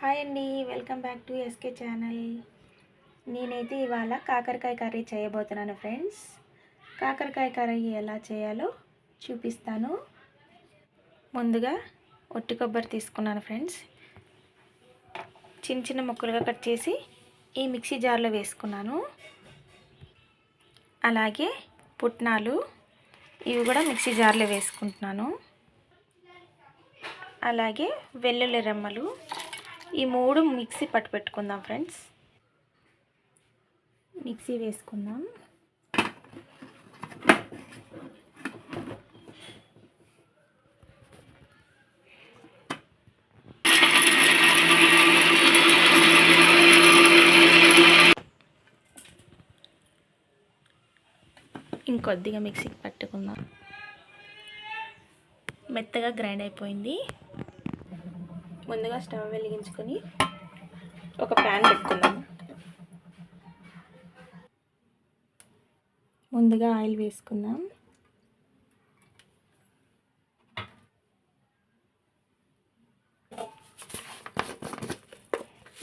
Hi అండి welcome back to SK channel. నేనైతే ఇవాళ కాకరకాయ కర్రీ చేయబోతున్నాను ఫ్రెండ్స్. కాకరకాయ కర్రీ ఎలా చేయాలో చూపిస్తాను. ముందుగా ఒట్టి కొబ్బరి తీసుకున్నాను ఫ్రెండ్స్. చిన్న చిన్న ముక్కలుగా కట్ చేసి ఈ మిక్సీ జార్లో వేసుకున్నాను. అలాగే పుట్నాలు ఇవి కూడా మిక్సీ జార్లో వేసుకుంటున్నాను. అలాగే వెల్లుల్లి రెమ్మలు ఈ మూడు మిక్సీ పట్టు పెట్టుకుందాం ఫ్రెండ్స్. మిక్సీ వేసుకుందాం. ఇంకొద్దిగా మిక్సీకి పట్టుకుందాం. మెత్తగా గ్రైండ్ అయిపోయింది. ముందుగా స్టవ్ వెలిగించుకొని ఒక ప్యాన్ పెట్టుకుందాం. ముందుగా ఆయిల్ వేసుకుందాం.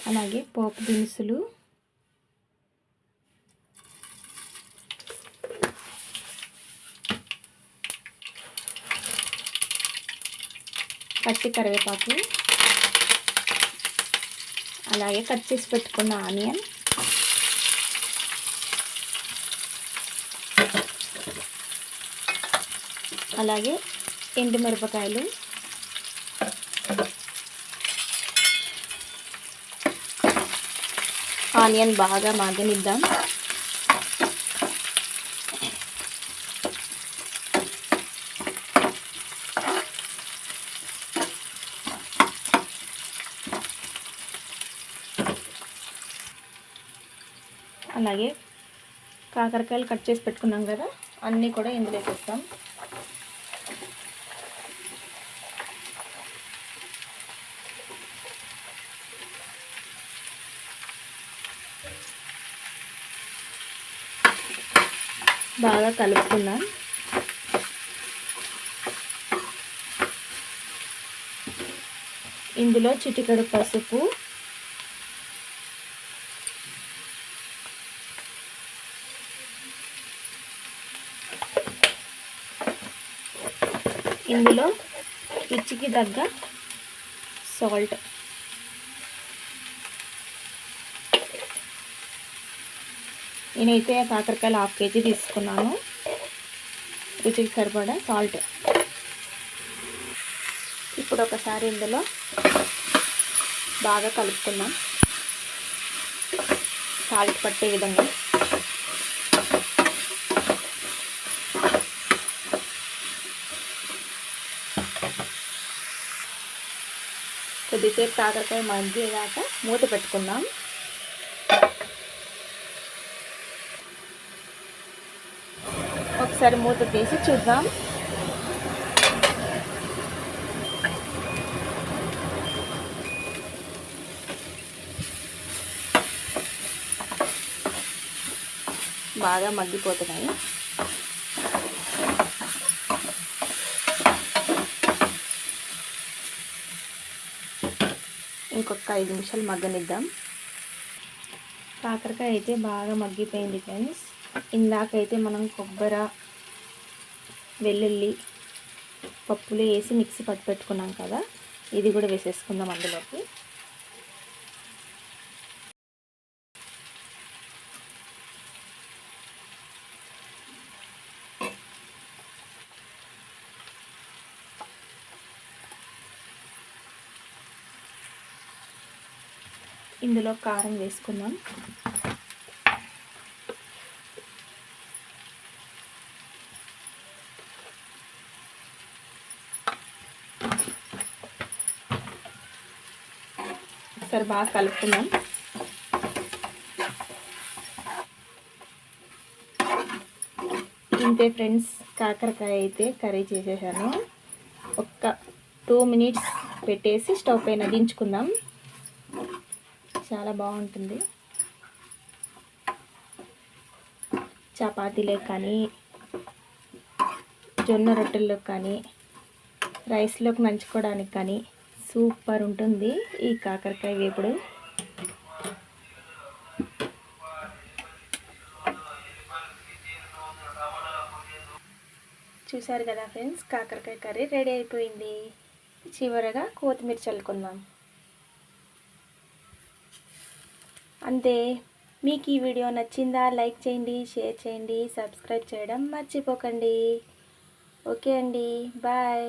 అలాగే పోపు దినుసులు. పచ్చి కరివేపాకు. అలాగే కట్ చేసి పెట్టుకున్న ఆనియన్. అలాగే ఎండు మిరపకాయలు. ఆనియన్ బాగా మగ్గనిద్దాం. అలాగే కాకరకాయలు కట్ చేసి పెట్టుకున్నాం కదా అన్నీ కూడా ఇందులో వేసేస్తాం. బాగా కలుపుకుందాం. ఇందులో చిటికెడు పసుపు ఇందులో రుచికి తగ్గ సాల్ట్ నేనైతే కాకరకాయలు హాఫ్ కేజీ తీసుకున్నాను. రుచికి సరిపడా సాల్ట్ ఇప్పుడు ఒకసారి ఇందులో బాగా కలుపుకుందాం. సాల్ట్ పట్టే విధంగా. కొద్దిసేపు కాకరకాయ మగ్గేదాకా మూత పెట్టుకుందాం. ఒకసారి మూత తీసి చూద్దాం. బాగా మగ్గిపోతున్నాయి. ఇంకొక ఐదు నిమిషాలు మగ్గనిద్దాం. కాకరకాయ అయితే బాగా మగ్గిపోయింది ఫ్రెండ్స్. ఇందాకైతే మనం కొబ్బరి వెల్లుల్లి పప్పులు వేసి మిక్సీ పట్టు పెట్టుకున్నాం కదా. ఇది కూడా వేసేసుకుందాం అందులోకి. ఇందులో కారం వేసుకుందాం. ఒకసారి బాగా కలుపుకుందాం. ఇంతే ఫ్రెండ్స్ కాకరకాయ అయితే కర్రీ చేసేసాను. ఒక్క టూ మినిట్స్ పెట్టేసి స్టవ్ పైన దించుకుందాం. చాలా బాగుంటుంది. చపాతీలో కానీ జొన్న రొట్టెల్లో కానీ రైస్లోకి నంచుకోవడానికి కానీ సూపర్ ఉంటుంది ఈ కాకరకాయ వేపుడు చూసారు కదా ఫ్రెండ్స్ కాకరకాయ కర్రీ రెడీ అయిపోయింది. చివరగా కొత్తిమీర చల్లుకుందాం. అంతే. మీకు ఈ వీడియో నచ్చిందా లైక్ చేయండి షేర్ చేయండి సబ్స్క్రైబ్ చేయడం మర్చిపోకండి. ఓకే అండి. బాయ్.